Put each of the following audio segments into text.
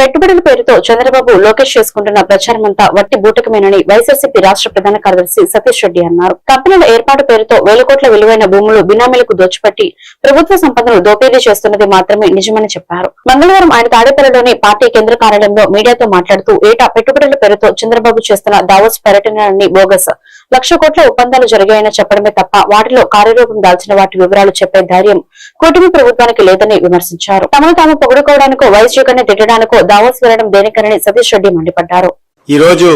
పెట్టుబడుల పేరుతో చంద్రబాబు లోకేష్ చేసుకుంటున్న ప్రచారమంతా వట్టి బూటకమేనని వైఎస్ఆర్సీపీ రాష్ట్ర ప్రధాన కార్యదర్శి సతీష్ రెడ్డి అన్నారు. కంపెనీల ఏర్పాటు పేరుతో వేల కోట్ల విలువైన భూములు బినామీలకు దోచిపెట్టి ప్రభుత్వ సంపదను దోపిడీ చేస్తున్నది మాత్రమే నిజమని చెప్పారు. మంగళవారం ఆయన తాడేపల్లిలోని పార్టీ కేంద్ర కార్యాలయంలో మీడియాతో మాట్లాడుతూ ఏటా పెట్టుబడుల పేరుతో చంద్రబాబు చేస్తున్న దావోస్ పర్యటనని బోగస్ లక్ష కోట్ల ఒప్పందాలు జరిగాయని చెప్పడమే తప్ప వాటిలో కార్యరూపం దాల్చిన వాటి వివరాలు చెప్పే ధైర్యం కూటమి ప్రభుత్వానికి లేదని విమర్శించారు. తమను తాము పొగుడుకోవడానికో వైఎస్ జగన్ తిట్టడానికో దావోస్ వెళ్ళడం దేనికనని సతీష్ రెడ్డి మండిపడ్డారు. ఈరోజు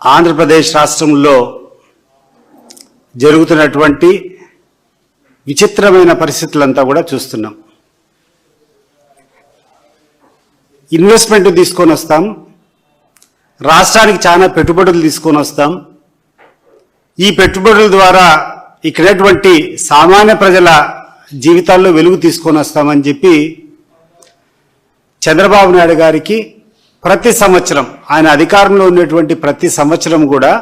ఆంధ్రప్రదేశ్ రాష్ట్రంలో జరుగుతున్నటువంటి విచిత్రమైన పరిస్థితులంతా కూడా చూస్తున్నాం. ఇన్వెస్ట్మెంట్ తీసుకొని వస్తాం. రాష్ట్రానికి చాలా పెట్టుబడులు తీసుకొని వస్తాం. ఈ పెట్టుబడుల ద్వారా ఇక్కడటువంటి సామాన్య ప్రజల జీవితాల్లో వెలుగు తీసుకొని వస్తామని చెప్పి చంద్రబాబు నాయుడు గారికి ప్రతి సంవత్సరం ఆయన అధికారంలో ఉన్నటువంటి ప్రతి సంవత్సరం కూడా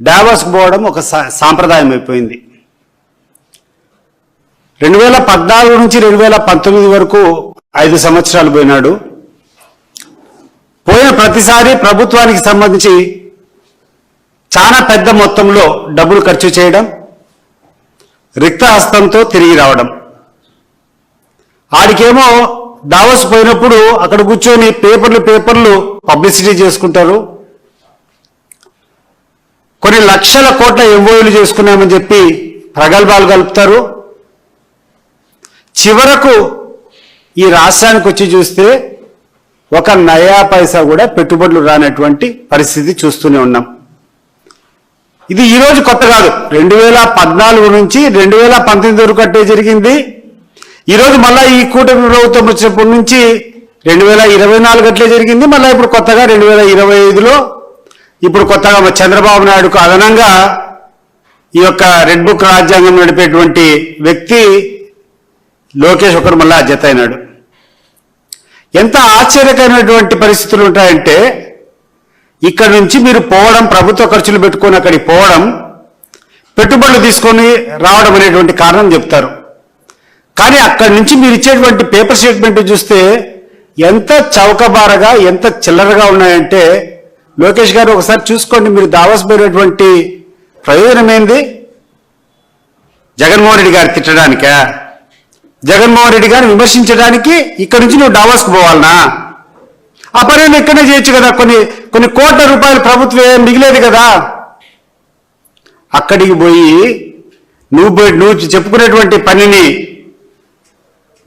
డావోస్కి పోవడం ఒక సా- సాంప్రదాయం అయిపోయింది. రెండు వేల పద్నాలుగు నుంచి రెండు వేల పంతొమ్మిది వరకు ఐదు సంవత్సరాలు పోయినాడు. పోయిన ప్రతిసారి ప్రభుత్వానికి సంబంధించి చాలా పెద్ద మొత్తంలో డబ్బులు ఖర్చు చేయడం రిక్తహస్తంతో తిరిగి రావడం. ఆడికేమో దావోస్ పోయినప్పుడు అక్కడ కూర్చొని పేపర్లు పేపర్లు పబ్లిసిటీ చేసుకుంటారు. కొన్ని లక్షల కోట్ల ఎంఓయూలు చేసుకున్నామని చెప్పి ప్రగల్భాలు కలుపుతారు చివరకు ఈ రాష్ట్రానికి వచ్చి చూస్తే ఒక నయా పైసా కూడా పెట్టుబడులు రానటువంటి పరిస్థితి చూస్తూనే ఉన్నాం. ఇది ఈరోజు కొత్త కాదు. రెండు వేల పద్నాలుగు నుంచి రెండు వేల పంతొమ్మిది వరకు అట్టే జరిగింది. ఈరోజు మళ్ళీ మళ్ళా ఈ కూటమి ప్రభుత్వం వచ్చినప్పటి నుంచి రెండు వేల ఇరవై నాలుగు అట్లే జరిగింది. మళ్ళీ ఇప్పుడు కొత్తగా రెండు వేల ఇరవై ఐదులో ఇప్పుడు కొత్తగా చంద్రబాబు నాయుడుకు అదనంగా ఈ యొక్క రెడ్ బుక్ రాజ్యాంగం నడిపేటువంటి వ్యక్తి లోకేష్ ఒకరు మళ్ళా జత అయినాడు. ఎంత ఆశ్చర్యకరమైనటువంటి పరిస్థితులు ఉంటాయంటే ఇక్కడ నుంచి మీరు పోవడం ప్రభుత్వ ఖర్చులు పెట్టుకొని అక్కడికి పోవడం పెట్టుబడులు తీసుకొని రావడం అనేటువంటి కారణం చెప్తారు. కానీ అక్కడి నుంచి మీరు ఇచ్చేటువంటి పేపర్ స్టేట్మెంట్ చూస్తే ఎంత చౌకబారగా ఎంత చిల్లరగా ఉన్నాయంటే లోకేష్ గారు ఒకసారి చూసుకోండి మీరు దావాస్ పోయినటువంటి ప్రయోజనం ఏంది? జగన్మోహన్ రెడ్డి గారు తిట్టడానికా? జగన్మోహన్ రెడ్డి గారిని విమర్శించడానికి ఇక్కడి నుంచి నువ్వు డావాస్కి పోవాలనా? ఆ పని ఇక్కడనే చేయొచ్చు కదా. కొన్ని కొన్ని కోట్ల రూపాయలు ప్రభుత్వం ఏం మిగిలేదు కదా. అక్కడికి పోయి నువ్వు పోయి- నువ్వు చెప్పుకునేటువంటి పనిని